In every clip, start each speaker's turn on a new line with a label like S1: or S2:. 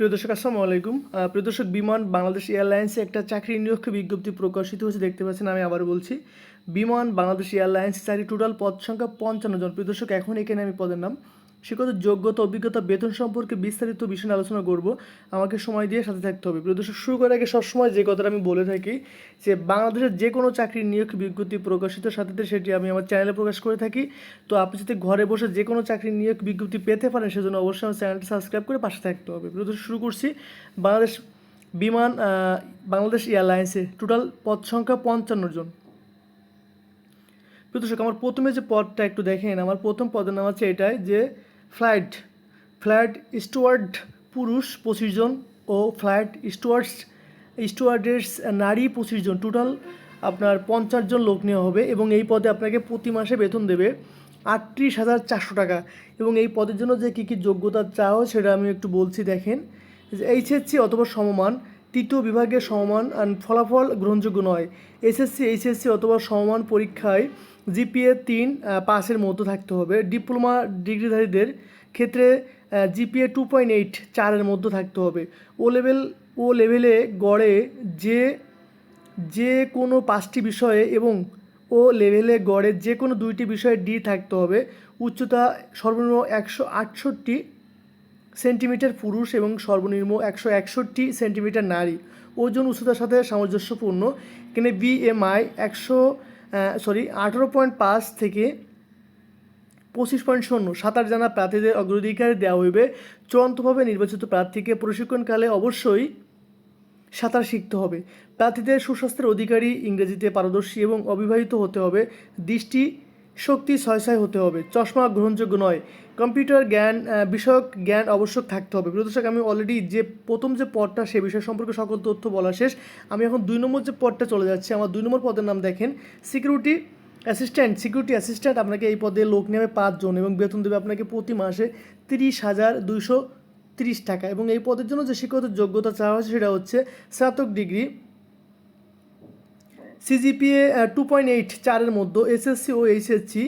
S1: প্রিয় দর্শক, আসসালামু আলাইকুম। প্রিয় দর্শক, বিমান বাংলাদেশ এয়ারলাইন্সে একটা চাকরি নিয়োগ বিজ্ঞপ্তি প্রকাশিত হয়েছে, দেখতে পাচ্ছেন, আমি আবার বলছি। বিমান বাংলাদেশ এয়ারলাইন্স চাকরি টোটাল পদ সংখ্যা পঞ্চান্ন জন। প্রিয় দর্শক, এখন এখানে আমি পদের নাম শিক্ষত যোগ্যতা, অভিজ্ঞতা, বেতন সম্পর্কে বিস্তারিত বিষয় আলোচনা করব। আমাকে সময় দিয়ে সাথে থাকতে হবে। প্রদর্শক শুরু করার আগে সবসময় যে কথাটা আমি বলে থাকি, যে বাংলাদেশের যে কোনো চাকরির নিয়োগ বিজ্ঞপ্তি প্রকাশিত সাথে সেটি আমি আমার চ্যানেলে প্রকাশ করে থাকি। তো আপনি যদি ঘরে বসে যে কোনো চাকরির নিয়োগ বিজ্ঞপ্তি পেতে পারেন, সেজন্য অবশ্যই আমার চ্যানেলটি সাবস্ক্রাইব করে পাশে থাকতে হবে। প্রদর্শক শুরু করছি। বাংলাদেশ বিমান বাংলাদেশ এয়ারলাইন্সে টোটাল পদ সংখ্যা পঞ্চান্ন জন। প্রিয় দর্শক, আমার প্রথমে যে পদটা একটু দেখেন, আমার প্রথম পদের নাম আছে এটাই যে ফ্লাইট। ফ্লাইট স্টুয়ার্ড পুরুষ পঁচিশ জন ও ফ্লাইট স্টুয়ার্ডস, স্টুয়ার্ডেস নারী পঁচিশ জন। টোটাল আপনার পঞ্চাশ জন লোক নেওয়া হবে এবং এই পদে আপনাকে প্রতি মাসে বেতন দেবে আটত্রিশ হাজার চারশো টাকা। এবং এই পদের জন্য যে কী কী যোগ্যতা চাও সেটা আমি একটু বলছি, দেখেন। এইচএসসি অথবা সমমান, তৃতীয় বিভাগের সমমান ফলাফল গ্রহণযোগ্য নয়। এসএসসি, এইচএসসি অথবা সমমান পরীক্ষায় জিপিএ তিন পাসের মধ্যে থাকতে হবে। ডিপ্লোমা ডিগ্রিধারীদের ক্ষেত্রে জিপিএ টু পয়েন্ট এইট চারের মধ্যে থাকতে হবে। ও লেভেল, ও লেভেলে গড়ে যে যে কোনো পাঁচটি বিষয়ে এবং ও লেভেলে গড়ে যে কোনো দুইটি বিষয়ে ডি থাকতে হবে। উচ্চতা সর্বনিম্ন একশো আটষট্টি সেন্টিমিটার পুরুষ এবং সর্বনিম্ন একশো একষট্টি সেন্টিমিটার নারী। ওজন উচ্চতার সাথে সামঞ্জস্যপূর্ণ। এখানে বিএমআই একশো সরি আঠেরো পয়েন্ট পাঁচ থেকে পঁচিশ পয়েন্ট শূন্য, সাঁতার জানা প্রার্থীদের অগ্রাধিকার দেওয়া হইবে। চূড়ান্তভাবে নির্বাচিত প্রার্থীকে প্রশিক্ষণকালে অবশ্যই সাঁতার শিখতে হবে। প্রার্থীদের সুস্বাস্থ্যের অধিকারী ইংরেজিতে পারদর্শী এবং অবিবাহিত হতে হবে। দৃষ্টি শক্তি ছয় হতে হবে, চশমা গ্রহণযোগ্য নয়। কম্পিউটার জ্ঞান বিষয়ক জ্ঞান আবশ্যক থাকতে হবে। প্রিয় দর্শক, আমি অলরেডি যে প্রথম যে পদটা, সে বিষয় সম্পর্কে সকল তথ্য বলা শেষ। আমি এখন দুই নম্বর যে পদটা চলে যাচ্ছি, আমার দুই নম্বর পদের নাম দেখেন। সিকিউরিটি অ্যাসিস্ট্যান্ট সিকিউরিটি অ্যাসিস্ট্যান্ট আপনাকে এই পদে লোক নেবে পাঁচজন এবং বেতন দেবে আপনাকে প্রতি মাসে তিরিশ হাজার দুইশো তিরিশ টাকা। এবং এই পদের জন্য যে শিক্ষত যোগ্যতা চাওয়া হয়েছে, সেটা হচ্ছে স্নাতক degree CGPA two point eight চারের মধ্যে এসএসসি ও এইচএসসি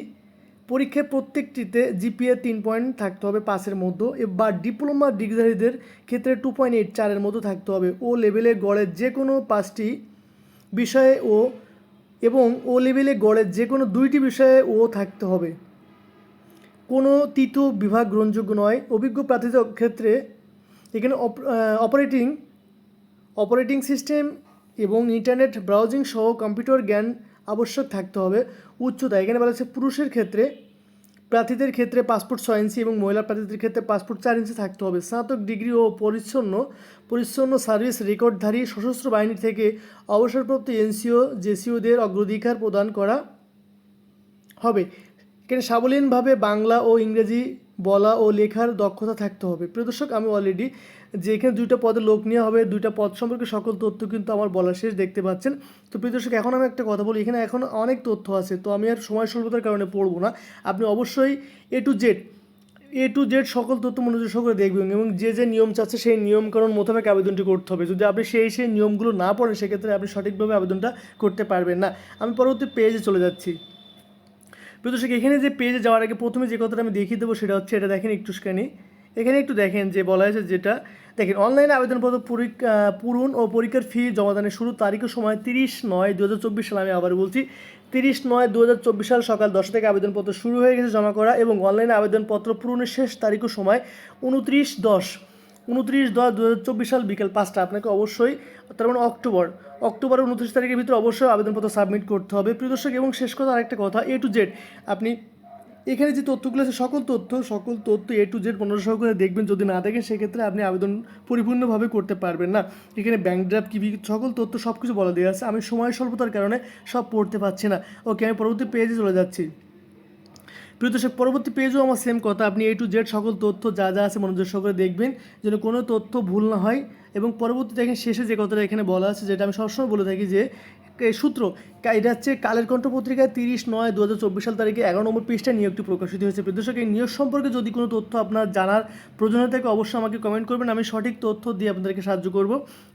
S1: পরীক্ষায় প্রত্যেকটিতে জিপিএ তিন পয়েন্ট থাকতে হবে পাঁচের মধ্যে বা ডিপ্লোমা ডিগ্রিধারীদের ক্ষেত্রে টু পয়েন্ট এইট চারের মধ্যে থাকতে হবে। ও লেভেলে গড়ে যে কোনো পাঁচটি বিষয়ে ও, এবং ও লেভেলে গড়ে যে কোনো দুইটি বিষয়ে ও থাকতে হবে। কোনো তৃতীয় বিভাগ গ্রহণযোগ্য নয়। অভিজ্ঞ প্রার্থীদের ক্ষেত্রে এখানে অপারেটিং অপারেটিং সিস্টেম এবং ইন্টারনেট ব্রাউজিং সহ কম্পিউটার জ্ঞান আবশ্যক থাকতে হবে। উচ্চতা, এখানে বলা হচ্ছে পুরুষের ক্ষেত্রে, প্রার্থীদের ক্ষেত্রে পাসপোর্ট ছয় ইঞ্চি এবং মহিলা প্রার্থীদের ক্ষেত্রে পাসপোর্ট চার ইঞ্চি থাকতে হবে। স্নাতক ডিগ্রি ও পরিচ্ছন্ন পরিচ্ছন্ন সার্ভিস রেকর্ডধারী সশস্ত্র বাহিনী থেকে অবসরপ্রাপ্ত এনসিও, জেসিওদের অগ্রাধিকার প্রদান করা হবে। এখানে সাবলীনভাবে বাংলা ও ইংরেজি বলা ও লেখার দক্ষতা থাকতে হবে। প্রিয় দর্শক, আমি অলরেডি যে এখানে দুইটা পদে লোক নেওয়া হবে, দুইটা পদ সম্পর্কে সকল তথ্য কিন্তু আমার বলা শেষ দেখতে পাচ্ছেন। তো প্রিয় দর্শক, এখন আমি একটা কথা বলি, এখানে এখন অনেক তথ্য আছে, তো আমি আর সময় স্বল্পতার কারণে পড়ব না। আপনি অবশ্যই A to Z A to Z সকল তথ্য মনোযোগ সহকারে দেখবেন এবং যে যে নিয়ম চাচ্ছে সেই নিয়মকানুন মোতাবেক আবেদনটি করতে হবে। যদি আপনি সেই সেই নিয়মগুলো না পড়েন, সেক্ষেত্রে আপনি সঠিকভাবে আবেদনটা করতে পারবেন না। আমি পরবর্তী পেজে চলে যাচ্ছি। প্রিয় দর্শক, এখানে যে পেজে যাওয়ার আগে প্রথমে যে কথাটা আমি দেখিয়ে দেবো সেটা হচ্ছে, এটা দেখেন একটু একটুখানি এখানে একটু দেখেন যে বলা হয়েছে যেটা, দেখেন অনলাইনে আবেদনপত্র পরীক্ষা পূরণ ও পরীক্ষার ফি জমাদানের শুরু তারিখ সময় তিরিশ নয় দু সাল আমি আবার বলছি। তিরিশ নয় দু সাল সকাল দশটা থেকে আবেদনপত্র শুরু হয়ে গেছে জমা করা এবং অনলাইনে আবেদনপত্র পূরণের শেষ তারিখ সময় উনত্রিশ দশ। উনত্রিশ দশ দু হাজার চব্বিশ সাল বিকেল পাঁচটা। আপনাকে অবশ্যই, তার মানে অক্টোবর অক্টোবরের উনত্রিশ তারিখের ভিতরে অবশ্যই আবেদনপত্র সাবমিট করতে হবে। প্রিয় দর্শক, এবং শেষ কথা আরেকটা কথা এ টু জেড আপনি এখানে যে তথ্যগুলো আছে, সকল তথ্য সকল তথ্য এ টু জেড পনেরো সহকারে দেখবেন। যদি না দেখেন, সেক্ষেত্রে আপনি আবেদন পরিপূর্ণভাবে করতে পারবেন না। এখানে ব্যাংক ড্রাফট কিবি, সকল তথ্য সব কিছু বলা দেওয়া আছে। আমি সময় স্বল্পতার কারণে সব পড়তে পারছি না। ওকে আমি পরবর্তী পেজে চলে যাচ্ছি। প্রিয় দর্শক, পরবর্তী পেজও আমার সেম কথা। আপনি এ টু জেড সকল তথ্য যা যা আছে মনোযোগ সহকারে দেখবেন, যেন কোনো তথ্য ভুল না হয়। এবং পরবর্তীতে দেখেন শেষে যে কথাটা এখানে বলা আছে, যেটা আমি সবসময় বলে থাকি যে সূত্র এটা হচ্ছে কালের কণ্ঠ পত্রিকায় তিরিশ নয় দু সাল তারিখে এগারো নম্বর পৃষ্ঠা নিয়োগটি প্রকাশিত হয়েছে। প্রদর্শক এই নিয়োগ সম্পর্কে যদি কোনো তথ্য আপনার জানার প্রয়োজন থাকে, অবশ্যই আমাকে কমেন্ট করবেন। আমি সঠিক তথ্য দিয়ে আপনাদেরকে সাহায্য করব।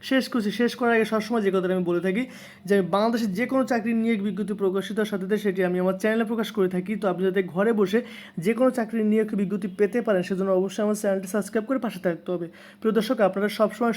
S1: শেষ করছি, শেষ করার আগে সবসময় যে কথাটা আমি বলে থাকি, যে বাংলাদেশের যে কোনো চাকরির নিয়োগ বিজ্ঞপ্তি প্রকাশিত সাথে সেটি আমি আমার চ্যানেলে প্রকাশ করে থাকি। তো আপনি যাতে ঘরে বসে যে কোনো চাকরির নিয়োগ বিজ্ঞপ্তি পেতে পারেন, সেজন্য অবশ্যই আমার চ্যানেলটি সাবস্ক্রাইব করে পাশে থাকতে হবে। প্রিয় দর্শক, আপনারা সবসময়